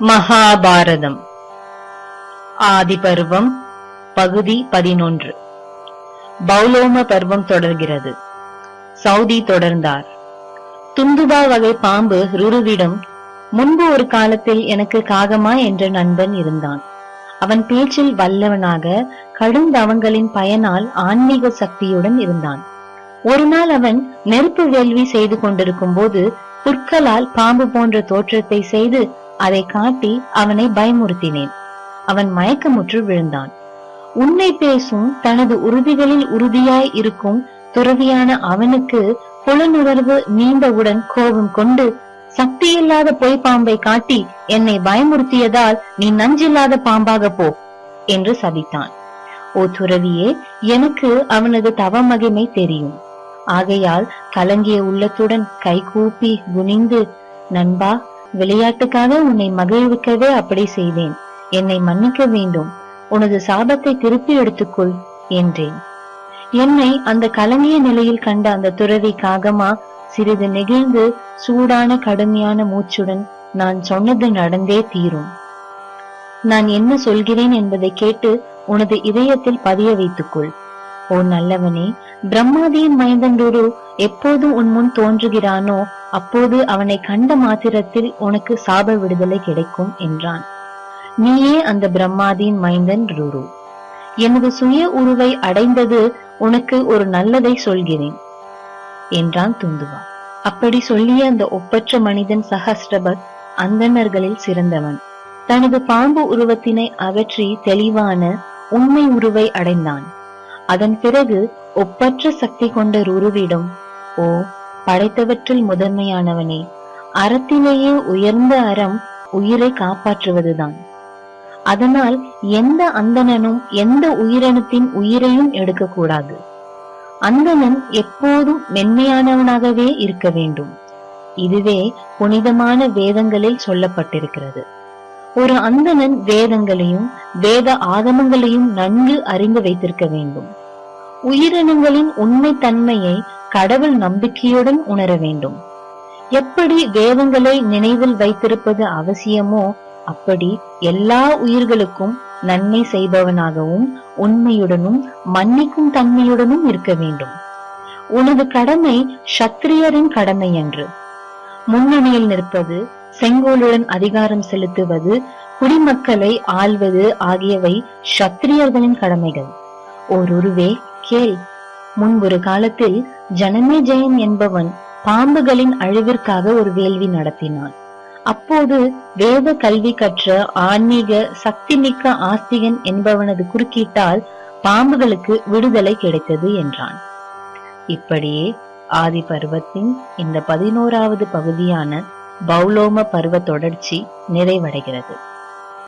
மகாபாரதம். ஆதிபருவம் பகுதி பதினொன்று. பௌலோம பருவம் தொடர்கிறது. சவுதி தொடர்ந்தார். துந்துபா வகை பாம்பு ருருவிடம் முன்பு ஒரு காலத்தில் எனக்கு காகமா என்ற நண்பன் இருந்தான். அவன் பேச்சில் வல்லவனாக கடும் தவங்களின் பயனால் ஆன்மீக சக்தியுடன் இருந்தான். ஒரு நாள் அவன் நெருப்பு வேள்வி செய்து கொண்டிருக்கும் போது புற்களால் பாம்பு போன்ற தோற்றத்தை செய்து அதை காட்டி அவனை பயமுறுத்தினேன். அவன் மயக்கமுற்று விழுந்தான். உண்மை பேசும் தனது உறுதிகளில் உறுதியாய் இருக்கும் துறவியான அவனுக்கு புலனுணர்வு நீண்டவுடன் கோபம் கொண்டு சக்தியில்லாத பொய் பாம்பை காட்டி என்னை பயமுறுத்தியதால் நீ நஞ்சில்லாத பாம்பாக போ என்று சபித்தான். ஓ துறவியே எனக்கு அவனது தவ மகிமை தெரியும். ஆகையால் கலங்கிய உள்ளத்துடன் கைகூப்பி குனிந்து நண்பா விளையாட்டுக்காக உன்னை மகிழ்விக்கவே அப்படி செய்தேன். என்னை மன்னிக்க வேண்டும். உனது சாபத்தை திருப்பி எடுத்துக்கொள் என்றேன். என்னை அந்த கலங்கிய நிலையில் கண்ட அந்த துறவி காகமா சிறிது நெகிழ்ந்து சூடான கடுமையான மூச்சுடன் நான் சொன்னது நடந்தே தீரும். நான் என்ன சொல்கிறேன் என்பதை கேட்டு உனது இதயத்தில் பதிய வைத்துக்கொள். ஓ நல்லவனே பிரம்மாதியின் மைந்தன் எப்போது உன் முன் தோன்றுகிறானோ அப்போது அவனை கண்ட மாத்திரத்தில் உனக்கு சாப விடுதலை கிடைக்கும் என்றான். நீயே அந்த பிரம்மாதியின் மைந்தன் ருரு. எனது சுய உருவை அடைந்தது உனக்கு ஒரு நல்லதை சொல்கிறேன் என்றான் துந்துவா. அப்படி சொல்லிய அந்த ஒப்பற்ற மனிதன் சஹஸ்ரபத் அந்தணர்களில் சிறந்தவன். தனது பாம்பு உருவத்தினை அகற்றி தெளிவான உண்மை உருவை அடைந்தான். அதன் பிறகு ஒப்பற்ற சக்தி கொண்ட ருருவிடம் ஓ படைத்தவற்றில் முதன்மையானவனே அறத்திலேயே உயர்ந்த அறம் உயிரை காப்பாற்றுவதுதான். அதனால் எந்த அந்தணனும் எந்த உயிரினத்தின் உயிரையும் எடுக்கக்கூடாது. அந்தணன் எப்போதும் மென்மையானவனாகவே இருக்க வேண்டும். இதுவே புனிதமான வேதங்களில் சொல்லப்பட்டிருக்கிறது. ஒரு அந்தணன் வேதங்களையும் வேத ஆகமங்களையும் நன்கு அறிந்து வைத்திருக்க வேண்டும். உயிரினங்களின் உண்மை தன்மையை கடவுள் நம்பிக்கையுடன் உணர வேண்டும். எப்படி வேதங்களை நினைவில் வைத்திருப்பது அவசியமோ அப்படி எல்லா உயிர்களுக்கும் நன்மை செய்பவனாகவும் உண்மையுடனும் மன்னிக்கும் தன்மையுடனும் இருக்க வேண்டும். உனது கடமை சத்திரியரின் கடமை என்று. முன்னணியில் நிற்பது செங்கோலுடன் அதிகாரம் செலுத்துவது குடிமக்களை ஆள்வது ஆகியவை சத்திரியர்களின் கடமைகள். ஓருருவே கேள். முன்பொரு காலத்தில் ஜனமே ஜெயன் என்பவன் பாம்புகளின் அழிவிற்காக ஒரு வேள்வி நடத்தினான். அப்போது வேத கல்வி கற்ற ஆன்மீக சக்தி மிக்க ஆஸ்திகன் என்பவனது குறுக்கீட்டால் பாம்புகளுக்கு விடுதலை கிடைத்தது என்றான். இப்படியே ஆதி பருவத்தின் இந்த பதினோராவது பகுதியான பௌலோம பருவ தொடர்ச்சி நிறைவடைகிறது.